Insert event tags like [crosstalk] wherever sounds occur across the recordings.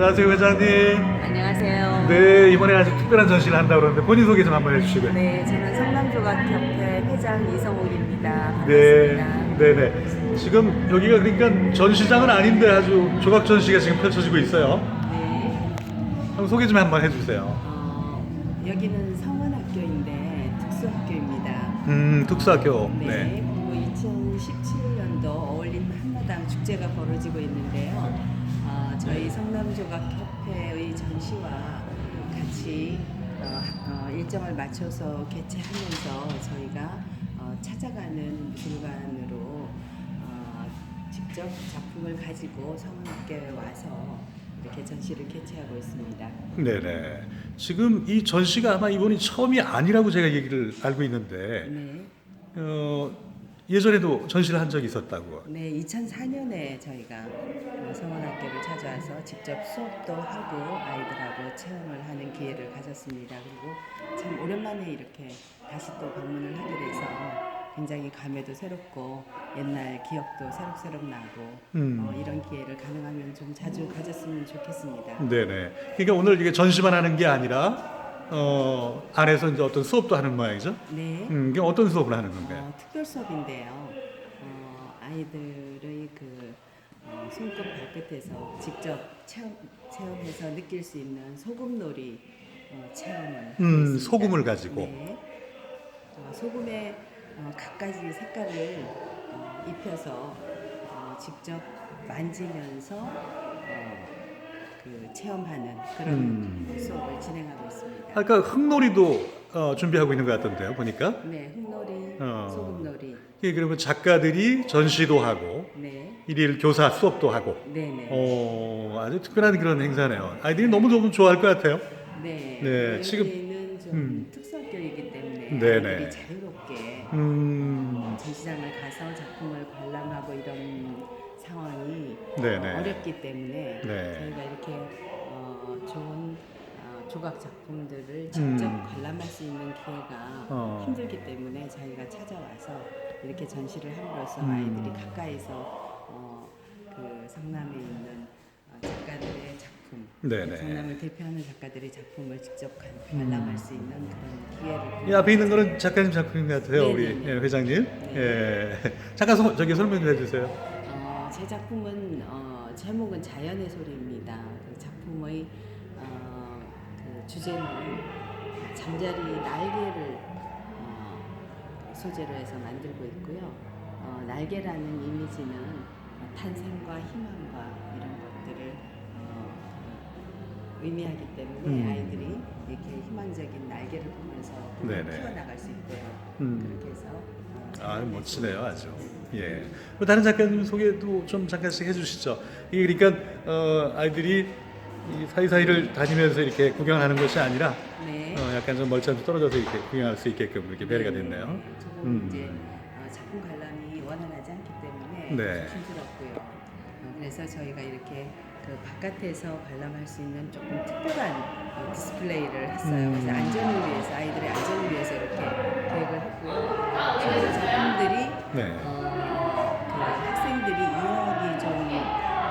안녕하세요 회장님. 안녕하세요. 네 이번에 아주 특별한 전시를 한다고 그러는데 본인 소개 좀 한번 해주시고요. 네, 저는 성남조각협회 회장 이성옥입니다. 네, 반갑습니다. 네네. 지금 여기가 그러니까 전시장은 아닌데 아주 조각 전시가 지금 펼쳐지고 있어요. 네. 한번 소개 좀 한번 해주세요. 어, 여기는 성원학교인데 특수학교입니다. 음 특수학교. 네. 네. 그리고 2017년도 어울림 한마당 축제가 벌어지고 있는데요. 어, 저희 성남조각협회의 전시와 같이 어, 어, 일정을 맞춰서 개최하면서 저희가 어, 찾아가는 미술관으로 어, 직접 작품을 가지고 성원학교에 와서 이렇게 전시를 개최하고 있습니다. 네네. 지금 이 전시가 아마 이번이 처음이 아니라고 제가 얘기를 알고 있는데 네. 어, 예전에도 전시를 한 적이 있었다고. 네, 2004년에 저희가 어, 성원학교를 찾아와서 직접 수업도 하고 아이들하고 체험을 하는 기회를 가졌습니다. 그리고 참 오랜만에 이렇게 다시 또 방문을 하게 돼서 굉장히 감회도 새롭고 옛날 기억도 새록새록 나고 음. 어, 이런 기회를 가능하면 좀 자주 가졌으면 좋겠습니다. 네네. 그러니까 오늘 이게 전시만 하는 게 아니라 어, 안에서 이제 어떤 수업도 하는 모양이죠. 네. 음, 이게 어떤 수업을 하는 건가요? 어, 특별 수업인데요. 어, 아이들의 그 어, 손끝 발끝에서 직접 체험, 체험해서 느낄 수 있는 소금놀이 어, 체험을 음, 있습니다. 소금을 가지고. 네. 어, 소금에 어, 각가지 색깔을 어, 입혀서 어, 직접 만지면서 어, 그 체험하는 그런 음. 수업을 진행하고 있습니다. 아까 흙놀이도 어, 준비하고 있는 것 같던데요, 보니까. 네, 흙놀이, 어. 소금놀이, 이게 그러면 작가들이 전시도 하고 네, 일일 교사 수업도 하고. 네, 네. 어, 아주 특별한 그런 행사네요. 아이들이 너무 너무 좋아할 것 같아요. 네, 네, 지금- 여기는 좀 음. 특수학교이기 때문에 네 네. 아이들이 자유롭게 음, 전시장을 가서 작품을 관람하고 이런 상황이 네네. 어렵기 때문에 네. 저희가 이렇게 어, 좋은 어, 조각 작품들을 직접 음. 관람할 수 있는 기회가 어. 힘들기 때문에 저희가 찾아와서 이렇게 전시를 함으로써 음. 아이들이 가까이서 어, 그 성남에 있는 어, 작가들의 작품, 네네. 성남을 대표하는 작가들의 작품을 직접 관- 관람할 수 있는 그런 기회를 이 앞에 있는 거는 작가님 작품인 것 같아요, 네네네. 우리 예, 회장님. 예. [laughs] 잠깐 소, 저기 설명 좀 해주세요. 어, 제 작품은 어, 제목은 자연의 소리입니다. 그 작품의 어, 그 주제는 잠자리 날개를 어, 소재로 해서 만들고 있고요. 어, 날개라는 이미지는 어, 탄생과 희망과 이런 의미하기 때문에 음. 아이들이 이렇게 희망적인 날개를 보면서 네네. 키워나갈 수 있도록 음. 그렇게 해서 어, 아, 멋지네요, 아주. 예. 뭐 다른 작가님 소개도 좀 잠깐씩 해주시죠. 이게 그러니까 어, 아이들이 이 사이사이를 다니면서 이렇게 구경하는 것이 아니라 네. 어, 약간 좀 멀리 좀 떨어져서 이렇게 구경할 수 있게끔 이렇게 배려가 됐네요. 조금 음. 이제 어, 작품 관람이 원활하지 않기 때문에 네. 좀 힘들었고요. 어, 그래서 저희가 이렇게 그 바깥에서 관람할 수 있는 조금 특별한 어, 디스플레이를 했어요. 음. 그래서 안전을 위해서 아이들의 안전을 위해서 이렇게 계획을 했고요. 그 작품들이 네. 어, 그 학생들이 이해하기 좀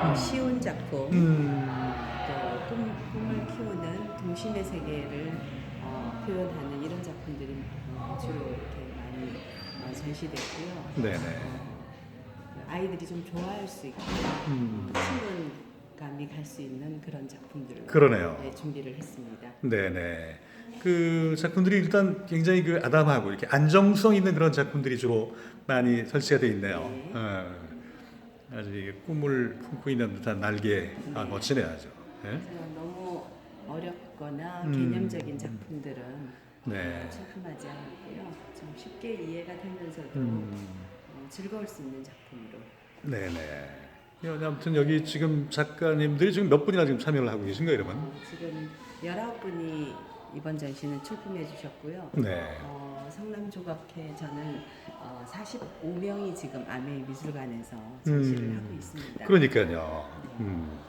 어, 음. 쉬운 작품. 음. 또 꿈, 꿈을 키우는 동심의 세계를 어, 표현하는 이런 작품들이 어, 주로 이렇게 많이 어, 전시됐고요. 네네. 어, 아이들이 좀 좋아할 수 있고 음. 친근 감이 갈 수 있는 그런 작품들을 그러네요. 네, 준비를 했습니다. 네네. 그 작품들이 일단 굉장히 그 아담하고 이렇게 안정성 있는 그런 작품들이 주로 많이 설치가 되어 있네요. 네. 어, 아주 이게 꿈을 품고 있는 듯한 날개, 아, 네. 멋지네 아주. 예? 그래서 너무 어렵거나 음. 개념적인 작품들은 네. 출품하지 않았고요. 좀 쉽게 이해가 되면서도 음, 어, 즐거울 수 있는 작품으로 네네. 예, 아무튼 여기 지금 작가님들이 지금 몇 분이나 지금 참여를 하고 계신가요, 여러분? 어, 지금 19분이 이번 전시는 출품해 주셨고요. 네. 어, 성남조각회 저는 어, 45명이 지금 아메이 미술관에서 전시를 음, 하고 있습니다. 그러니까요. 음.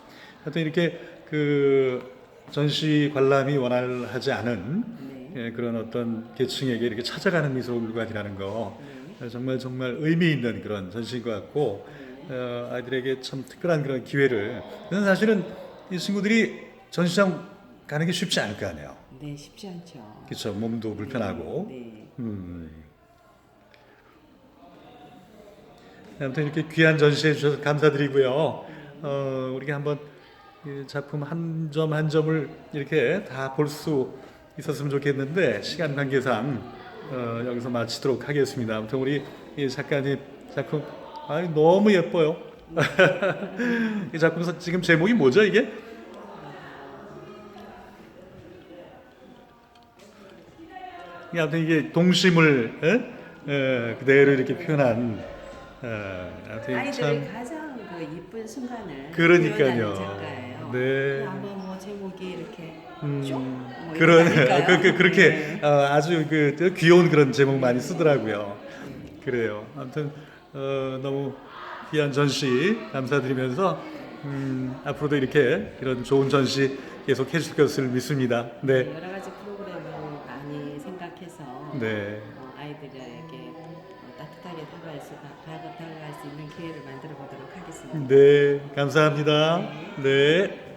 하여튼 이렇게 그 전시 관람이 원활하지 않은 네. 예, 그런 어떤 계층에게 이렇게 찾아가는 미술관이라는 거 네. 정말 정말 의미 있는 그런 전시인 것 같고 네. 어, 아이들에게 참 특별한 그런 기회를 저는 사실은 이 친구들이 전시장 가는 게 쉽지 않을 거 아니에요. 네, 쉽지 않죠. 그렇죠. 몸도 불편하고. 네. 음. 아무튼 이렇게 귀한 전시해 주셔서 감사드리고요. 어, 우리가 한번 이 작품 한 점 한 점을 이렇게 다 볼 수 있었으면 좋겠는데 시간 관계상 어, 여기서 마치도록 하겠습니다. 아무튼 우리 이 작가님 작품 아 너무 예뻐요. [laughs] 이 작품 지금 제목이 뭐죠 이게? 이게 아무튼 이게 동심을 에? 에, 그대로 이렇게 표현한 어, 아무튼 아이들이 참 가장 그 이쁜 순간을 그러니까요. 표현하는 작가예요. 네. 아마 뭐 제목이 이렇게 음, 쭉? 뭐 그런 아닐까요? 그, 그, 그렇게 네. 어, 아주 그 귀여운 그런 제목 많이 쓰더라고요. 그래요. 아무튼 어, 너무 귀한 전시 감사드리면서 음, 앞으로도 이렇게 이런 좋은 전시 계속 해주실 것을 믿습니다. 네, 여러 가지 프로그램을 많이 생각해서 네, 어, 아이들에게 어, 따뜻하게 다가갈 수, 다- 다가갈 수 있는 기회를 만들어 보도록 하겠습니다. 네, 감사합니다. 네.